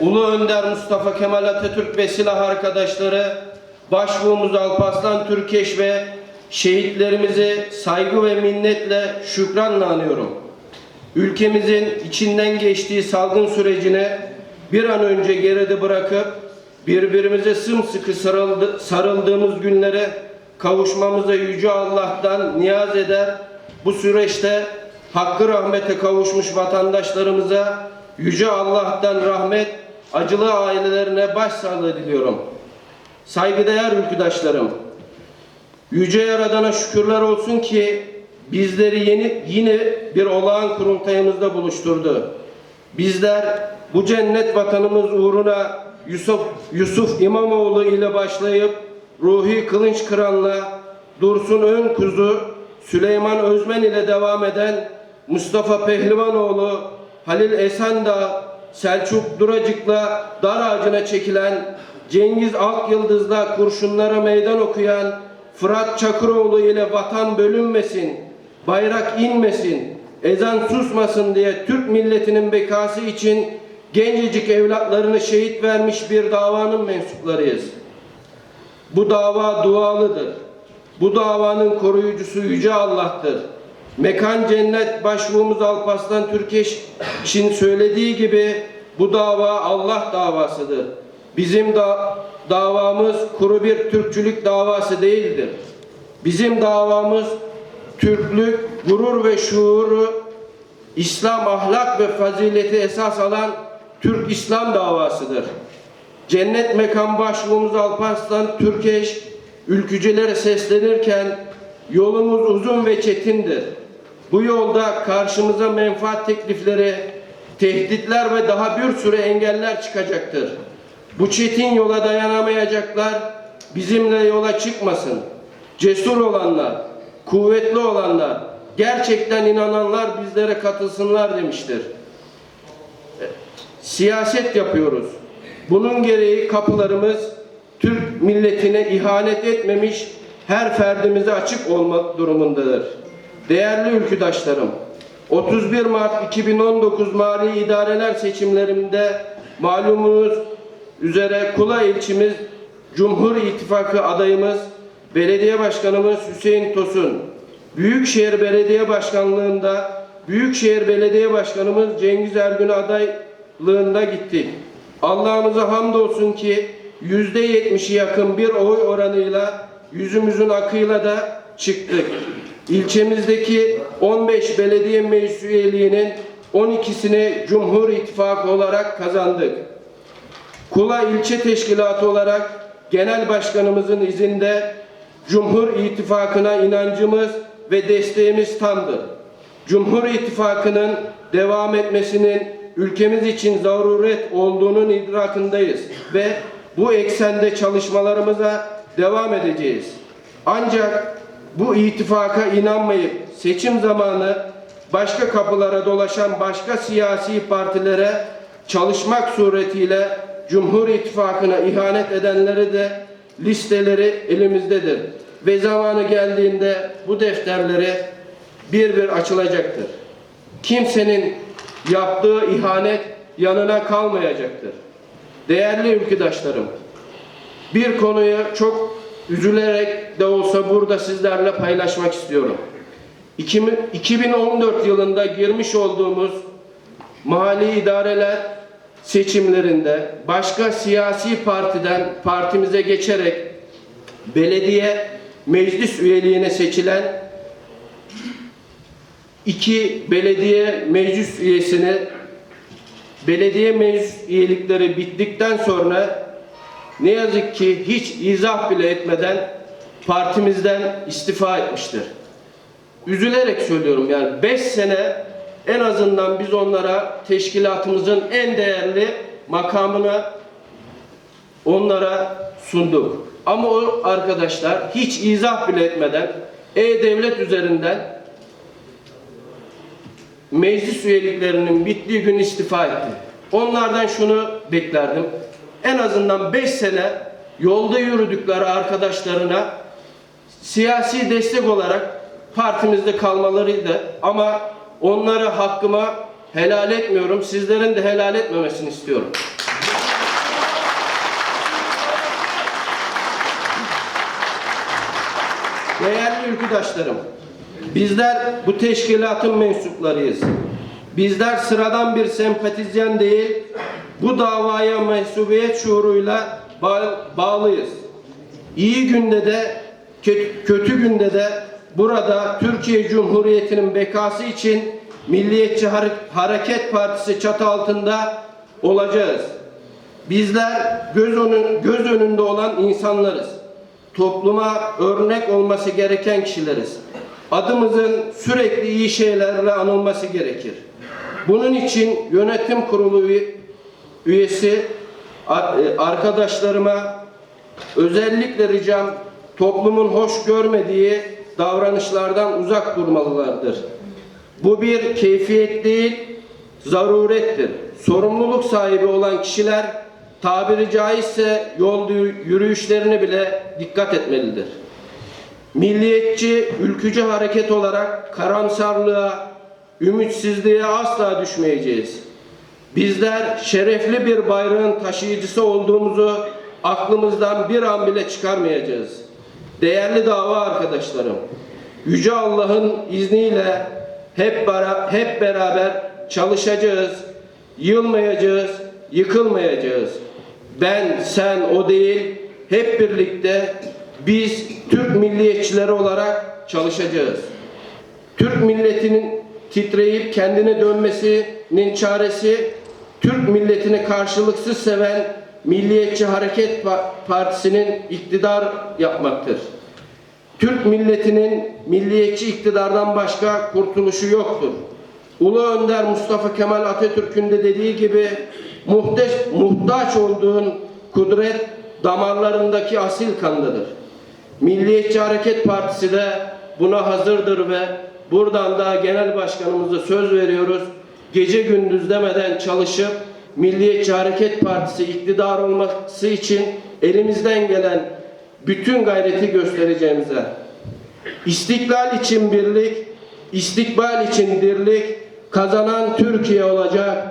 Ulu Önder Mustafa Kemal Atatürk ve silah arkadaşları başbuğumuz Alparslan Türkeş ve şehitlerimizi saygı ve minnetle şükranla anıyorum. Ülkemizin içinden geçtiği salgın sürecini bir an önce geride bırakıp birbirimize sımsıkı sarıldı, sarıldığımız günlere kavuşmamıza Yüce Allah'tan niyaz eder. Bu süreçte hakkı rahmete kavuşmuş vatandaşlarımıza Yüce Allah'tan rahmet, acılı ailelerine başsağlığı diliyorum. Saygıdeğer ülküdaşlarım, Yüce Yaradan'a şükürler olsun ki bizleri yeni, yine bir olağan kurultayımızda buluşturdu. Bizler bu cennet vatanımız uğruna Yusuf, Yusuf İmamoğlu ile başlayıp Ruhi Kılınç Kıran'la Dursun Önkuzu, Süleyman Özmen ile devam eden Mustafa Pehlivanoğlu, Halil Esendağ, Selçuk Duracık'la dar ağacına çekilen Cengiz Akyıldız'la kurşunlara meydan okuyan Fırat Çakıroğlu ile vatan bölünmesin, bayrak inmesin, ezan susmasın diye Türk milletinin bekası için gencecik evlatlarını şehit vermiş bir davanın mensuplarıyız. Bu dava dualıdır. Bu davanın koruyucusu Yüce Allah'tır. Mekan cennet başbuğumuz Alparslan Türkeş'in söylediği gibi bu dava Allah davasıdır. Bizim da davamız kuru bir Türkçülük davası değildir. Bizim davamız Türklük, gurur ve şuuru, İslam ahlak ve fazileti esas alan Türk İslam davasıdır. Cennet mekan başbuğumuz Alparslan Türkeş ülkücülere seslenirken yolumuz uzun ve çetindir. Bu yolda karşımıza menfaat teklifleri, tehditler ve daha bir sürü engeller çıkacaktır. Bu çetin yola dayanamayacaklar bizimle yola çıkmasın. Cesur olanlar, kuvvetli olanlar, gerçekten inananlar bizlere katılsınlar demiştir. Siyaset yapıyoruz. Bunun gereği kapılarımız Türk milletine ihanet etmemiş her ferdimize açık olmak durumundadır. Değerli ülküdaşlarım, 31 Mart 2019 Mali İdareler seçimlerinde malumunuz üzere Kula ilçemiz Cumhur İttifakı adayımız Belediye Başkanımız Hüseyin Tosun, Büyükşehir Belediye Başkanlığında Büyükşehir Belediye Başkanımız Cengiz Ergün adaylığında gittik. Allah'ımıza hamdolsun ki yüzde yetmişi yakın bir oy oranıyla yüzümüzün akıyla da çıktık. İlçemizdeki 15 belediye meclis üyeliğinin 12'sini Cumhur İttifakı olarak kazandık. Kula İlçe Teşkilatı olarak Genel Başkanımızın izinde Cumhur İttifakı'na inancımız ve desteğimiz tamdır. Cumhur İttifakı'nın devam etmesinin ülkemiz için zaruret olduğunun idrakındayız ve bu eksende çalışmalarımıza devam edeceğiz. Ancak bu ittifaka inanmayıp seçim zamanı başka kapılara dolaşan başka siyasi partilere çalışmak suretiyle Cumhur İttifakı'na ihanet edenleri de listeleri elimizdedir. Ve zamanı geldiğinde bu defterleri bir bir açılacaktır. Kimsenin yaptığı ihanet yanına kalmayacaktır. Değerli ülküdaşlarım, bir konuyu çok üzülerek de olsa burada sizlerle paylaşmak istiyorum. 2014 yılında girmiş olduğumuz mali idareler seçimlerinde başka siyasi partiden partimize geçerek belediye meclis üyeliğine seçilen iki belediye meclis üyesini belediye meclis üyelikleri bittikten sonra ne yazık ki hiç izah bile etmeden partimizden istifa etmiştir. Üzülerek söylüyorum yani 5 sene en azından biz onlara teşkilatımızın en değerli makamını onlara sunduk. Ama o arkadaşlar hiç izah bile etmeden e-devlet üzerinden meclis üyeliklerinin bittiği gün istifa etti. Onlardan şunu beklerdim. En azından 5 sene yolda yürüdükleri arkadaşlarına siyasi destek olarak partimizde kalmalarıydı. Ama onları hakkıma helal etmiyorum. Sizlerin de helal etmemesini istiyorum. Değerli ülküdaşlarım, bizler bu teşkilatın mensuplarıyız. Bizler sıradan bir sempatizyen değil, bu davaya mensubiyet şuuruyla ba- bağlıyız. İyi günde de, kötü, günde de burada Türkiye Cumhuriyeti'nin bekası için Milliyetçi Hare- Hareket Partisi çatı altında olacağız. Bizler göz, önü- göz önünde olan insanlarız. Topluma örnek olması gereken kişileriz. Adımızın sürekli iyi şeylerle anılması gerekir. Bunun için yönetim kurulu üyesi e, arkadaşlarıma özellikle ricam toplumun hoş görmediği davranışlardan uzak durmalılardır. Bu bir keyfiyet değil, zarurettir. Sorumluluk sahibi olan kişiler tabiri caizse yol yürüyüşlerine bile dikkat etmelidir. Milliyetçi, ülkücü hareket olarak karamsarlığa, ümitsizliğe asla düşmeyeceğiz. Bizler şerefli bir bayrağın taşıyıcısı olduğumuzu aklımızdan bir an bile çıkarmayacağız. Değerli dava arkadaşlarım, Yüce Allah'ın izniyle hep, bara- hep beraber çalışacağız, yılmayacağız, yıkılmayacağız. Ben, sen, o değil, hep birlikte biz Türk milliyetçileri olarak çalışacağız. Türk milletinin titreyip kendine dönmesinin çaresi Türk milletini karşılıksız seven Milliyetçi Hareket Pa- Partisi'nin iktidar yapmaktır. Türk milletinin milliyetçi iktidardan başka kurtuluşu yoktur. Ulu Önder Mustafa Kemal Atatürk'ün de dediği gibi muhteş, muhtaç olduğun kudret damarlarındaki asil kandadır. Milliyetçi Hareket Partisi de buna hazırdır ve buradan da genel başkanımıza söz veriyoruz. Gece gündüz demeden çalışıp Milliyetçi Hareket Partisi iktidar olması için elimizden gelen bütün gayreti göstereceğimize. İstiklal için birlik, istikbal için dirlik, kazanan Türkiye olacak.